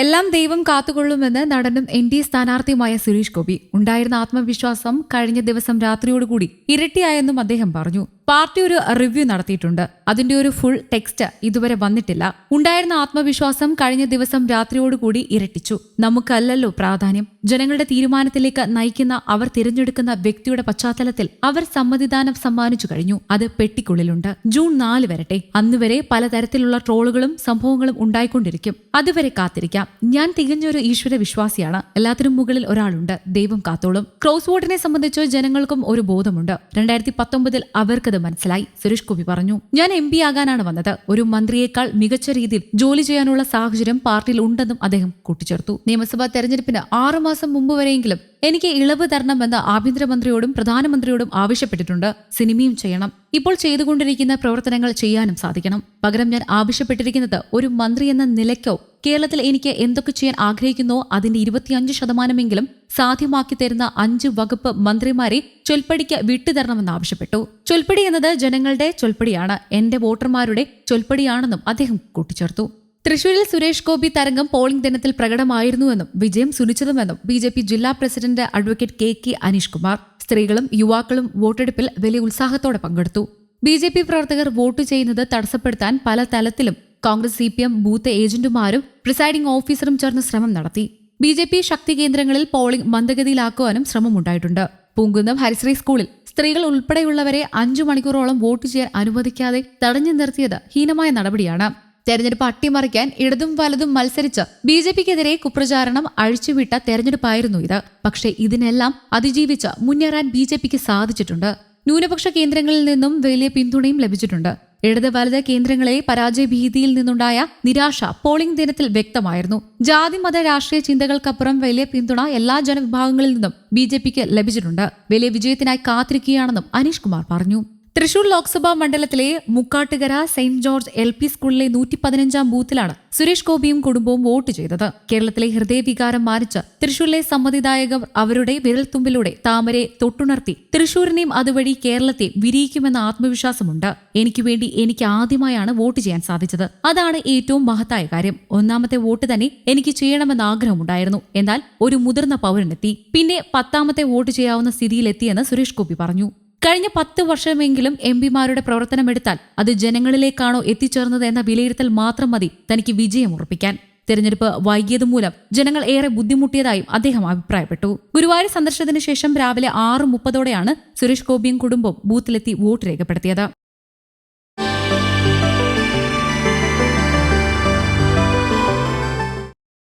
എല്ലാം ദൈവം കാത്തുകൊള്ളുമെന്ന് നടനും എൻ ഡി സ്ഥാനാർത്ഥിയുമായ സുരേഷ് ഗോപി. ഉണ്ടായിരുന്ന ആത്മവിശ്വാസം കഴിഞ്ഞ ദിവസം രാത്രിയോടുകൂടി ഇരട്ടിയായെന്നും അദ്ദേഹം പറഞ്ഞു. പാർട്ടി ഒരു റിവ്യൂ നടത്തിയിട്ടുണ്ട്. അതിന്റെ ഒരു ഫുൾ ടെക്സ്റ്റ് ഇതുവരെ വന്നിട്ടില്ല. ഉണ്ടായിരുന്ന ആത്മവിശ്വാസം കഴിഞ്ഞ ദിവസം രാത്രിയോടുകൂടി ഇരട്ടിച്ചു. നമുക്കല്ലല്ലോ പ്രാധാന്യം. ജനങ്ങളുടെ തീരുമാനത്തിലേക്ക് നയിക്കുന്ന അവർ തിരഞ്ഞെടുക്കുന്ന വ്യക്തിയുടെ പശ്ചാത്തലത്തിൽ അവർ സമ്മതിദാനം സമ്മാനിച്ചു കഴിഞ്ഞു. അത് പെട്ടിക്കുള്ളിലുണ്ട്. ജൂൺ നാല് വരട്ടെ. അന്നുവരെ പലതരത്തിലുള്ള ട്രോളുകളും സംഭവങ്ങളും ഉണ്ടായിക്കൊണ്ടിരിക്കും. അതുവരെ കാത്തിരിക്കാം. ഞാൻ തികഞ്ഞൊരു ഈശ്വര വിശ്വാസിയാണ്. എല്ലാത്തിനും മുകളിൽ ഒരാളുണ്ട്. ദൈവം കാത്തോളും. ക്രോസ് വോട്ടിനെ സംബന്ധിച്ച് ജനങ്ങൾക്കും ഒരു ബോധമുണ്ട്. രണ്ടായിരത്തി പത്തൊമ്പതിൽ അവർക്കത് മനസ്സിലായി. സുരേഷ് ഗോപി പറഞ്ഞു ഞാൻ എം ആകാനാണ് വന്നത്. ഒരു മന്ത്രിയേക്കാൾ മികച്ച രീതിയിൽ ജോലി ചെയ്യാനുള്ള സാഹചര്യം പാർട്ടിയിൽ ഉണ്ടെന്നും അദ്ദേഹം കൂട്ടിച്ചേർത്തു. നിയമസഭാ തെരഞ്ഞെടുപ്പിന് ആറുമാസം മുമ്പ് വരെയെങ്കിലും എനിക്ക് ഇളവ് തരണമെന്ന് ആഭ്യന്തരമന്ത്രിയോടും പ്രധാനമന്ത്രിയോടും ആവശ്യപ്പെട്ടിട്ടുണ്ട്. സിനിമയും ചെയ്യണം. ഇപ്പോൾ ചെയ്തുകൊണ്ടിരിക്കുന്ന പ്രവർത്തനങ്ങൾ ചെയ്യാനും സാധിക്കണം. പകരം ഞാൻ ആവശ്യപ്പെട്ടിരിക്കുന്നത് ഒരു മന്ത്രി എന്ന നിലയ്ക്കോ കേരളത്തിൽ എനിക്ക് എന്തൊക്കെ ചെയ്യാൻ ആഗ്രഹിക്കുന്നോ അതിന്റെ ഇരുപത്തിയഞ്ച് ശതമാനമെങ്കിലും സാധ്യമാക്കി തരുന്ന അഞ്ച് വകുപ്പ് മന്ത്രിമാരെ ചൊൽപ്പടിക്ക് വിട്ടുതരണമെന്ന് ആവശ്യപ്പെട്ടു. ചൊൽപ്പടി എന്നത് ജനങ്ങളുടെ ചൊൽപ്പടിയാണ്. എന്റെ വോട്ടർമാരുടെ ചൊൽപ്പടിയാണെന്നും അദ്ദേഹം കൂട്ടിച്ചേർത്തു. തൃശൂരിൽ സുരേഷ് ഗോപി തരംഗം പോളിംഗ് ദിനത്തിൽ പ്രകടമായിരുന്നുവെന്നും വിജയം സുനിശ്ചിതമെന്നും ബി ജെ പി ജില്ലാ president advocate K K Aneesh Kumar. സ്ത്രീകളും യുവാക്കളും വോട്ടെടുപ്പിൽ വലിയ ഉത്സാഹത്തോടെ പങ്കെടുത്തു. ബി ജെ പി പ്രവർത്തകർ വോട്ട് ചെയ്യുന്നത് തടസ്സപ്പെടുത്താൻ പല തലത്തിലും Congress C P M booth ഏജന്റുമാരും presiding ഓഫീസറും ചേർന്ന് ശ്രമം നടത്തി. ബി ജെ പി ശക്തി കേന്ദ്രങ്ങളിൽ പോളിംഗ് മന്ദഗതിയിലാക്കുവാനും ശ്രമമുണ്ടായിട്ടുണ്ട്. പൂങ്കുന്നം ഹരിശ്രീ സ്കൂളിൽ സ്ത്രീകൾ ഉൾപ്പെടെയുള്ളവരെ അഞ്ചു മണിക്കൂറോളം വോട്ട് ചെയ്യാൻ അനുവദിക്കാതെ തടഞ്ഞു നിർത്തിയത് ഹീനമായ നടപടിയാണ്. തെരഞ്ഞെടുപ്പ് അട്ടിമറിക്കാൻ ഇടതും വലതും മത്സരിച്ച് ബി ജെ പിക്കെതിരെ കുപ്രചാരണം അഴിച്ചുവിട്ട തെരഞ്ഞെടുപ്പായിരുന്നു ഇത്. പക്ഷേ ഇതിനെല്ലാം അതിജീവിച്ച് മുന്നേറാൻ ബി ജെ പിക്ക് സാധിച്ചിട്ടുണ്ട്. ന്യൂനപക്ഷ കേന്ദ്രങ്ങളിൽ നിന്നും വലിയ പിന്തുണയും ലഭിച്ചിട്ടുണ്ട്. ഇടത് വലത് കേന്ദ്രങ്ങളെ പരാജയ ഭീതിയിൽ നിന്നുണ്ടായ നിരാശ പോളിംഗ് ദിനത്തിൽ വ്യക്തമായിരുന്നു. ജാതി മത രാഷ്ട്രീയ ചിന്തകൾക്കപ്പുറം വലിയ പിന്തുണ എല്ലാ ജനവിഭാഗങ്ങളിൽ നിന്നും ബി ലഭിച്ചിട്ടുണ്ട്. വലിയ വിജയത്തിനായി കാത്തിരിക്കുകയാണെന്നും അനീഷ് കുമാർ പറഞ്ഞു. തൃശൂർ ലോക്സഭാ മണ്ഡലത്തിലെ Mukkattukara saint George L P സ്കൂളിലെ നൂറ്റി പതിനഞ്ചാം ബൂത്തിലാണ് സുരേഷ് ഗോപിയും കുടുംബവും വോട്ട് ചെയ്തത്. കേരളത്തിലെ ഹൃദയവികാരം മാനിച്ച് തൃശൂരിലെ സമ്മതിദായകർ അവരുടെ വിരൽത്തുമ്പിലൂടെ താമരെ തൊട്ടുണർത്തി തൃശൂരിനെയും അതുവഴി കേരളത്തെ വിരിയിക്കുമെന്ന ആത്മവിശ്വാസമുണ്ട്. എനിക്ക് വേണ്ടി എനിക്ക് ആദ്യമായാണ് വോട്ട് ചെയ്യാൻ സാധിച്ചത്. അതാണ് ഏറ്റവും മഹത്തായ കാര്യം. ഒന്നാമത്തെ വോട്ട് തന്നെ എനിക്ക് ചെയ്യണമെന്ന ആഗ്രഹമുണ്ടായിരുന്നു. എന്നാൽ ഒരു മുതിർന്ന പൗരനെത്തി. പിന്നെ പത്താമത്തെ വോട്ട് ചെയ്യാവുന്ന സ്ഥിതിയിലെത്തിയെന്ന് സുരേഷ് ഗോപി പറഞ്ഞു. കഴിഞ്ഞ പത്ത് വർഷമെങ്കിലും എം പിമാരുടെ പ്രവർത്തനമെടുത്താൽ അത് ജനങ്ങളിലേക്കാണോ എത്തിച്ചേർന്നത് എന്ന വിലയിരുത്തൽ മാത്രം മതി തനിക്ക് വിജയം ഉറപ്പിക്കാൻ. തെരഞ്ഞെടുപ്പ് വൈകിയത് മൂലം ജനങ്ങൾ ഏറെ ബുദ്ധിമുട്ടിയതായും അദ്ദേഹം അഭിപ്രായപ്പെട്ടു. ഗുരുവായൂർ സന്ദർശനത്തിന് ശേഷം രാവിലെ ആറ് മുപ്പതോടെയാണ് സുരേഷ് ഗോപിയും കുടുംബവും ബൂത്തിലെത്തി വോട്ട് രേഖപ്പെടുത്തിയത്.